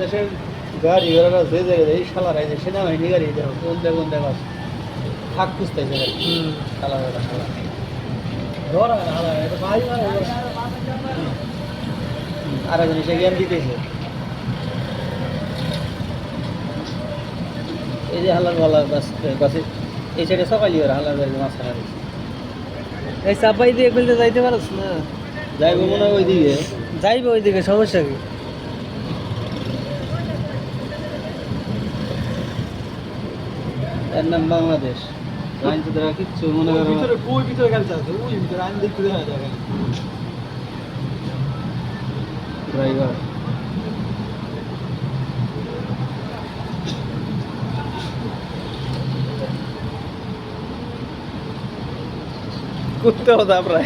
দেশের গাড়ি ঘোড়া যে জায়গায় এই শালার এই যে সেনাবাহিনী গাড়ি দেখো কোন দেখ কোন থাক শালা বেটা শালা। ধর হালা এটা ভাই আর একজন এসে জ্ঞান দিতেছে। এই যে হালার ভালা বাস বাসে এই সাইডে সকালই ওরা হালার বাড়ি মাঝখানে রয়েছে। এই চাপাই দিয়ে খুলতে যাইতে পারস না? যাইবো মনে হয় ওইদিকে। যাইবে ওইদিকে সমস্যা কি? এর নাম বাংলাদেশ। আইন তো তারা কিচ্ছু মনে করো ভিতরে ওই ভিতরে চালাচ্ছে ওই ভিতরে আমি দেখতে দেখা যায়। ড্রাইভার। করতে হতো আমরা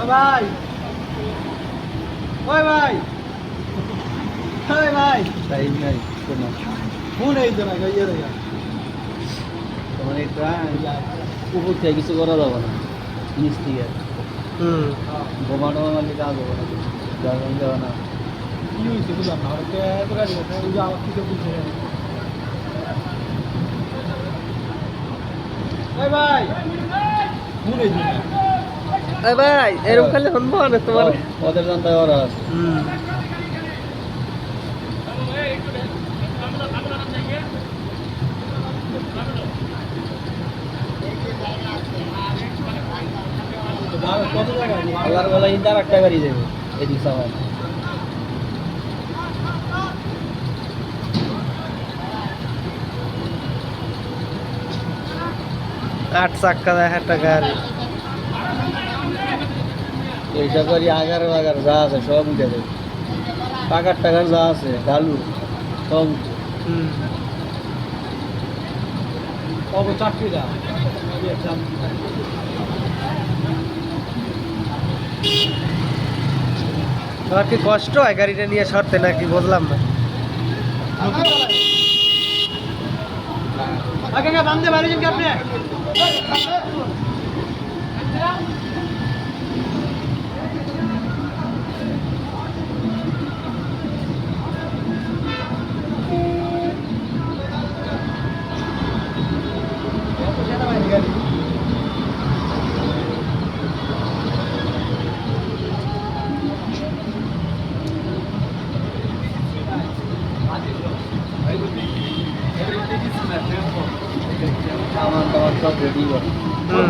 ও ভাই। ওই ভাই। ওই ভাই টাইম নাই কোনো ফোন এই তো না রে তোমার এটা উপর থেকে কিছু করা যাবে না নিচ থেকে হুম বোমা টোমা কাজ হবে না জার্মান দেওয়া না কি হয়েছে বুঝলাম না হয়তো এত গাড়ি আছে ওই যে আমার কিছু বুঝছে ওই ভাই ফোন এই ভাই এরকম খালি শুনব না তোমার ওদের জানতে ওরা আছে হুম আল্লাহর বেলা কিন্তু আর একটা গাড়ি যাবে এদিক সামান আট চাক্কা দেয় একটা গাড়ি। এইসব গাড়ি আগার আগার যা আছে সব উঠে যাবে টাকার টাকার যা আছে ডালু সব উঠে। হুম তোমার কি কষ্ট হয় গাড়িটা নিয়ে সরতে নাকি? বুঝলাম না। আগে বান্ধে বাড়ি আপনি? সামান টামান সব রেডি করে হুম।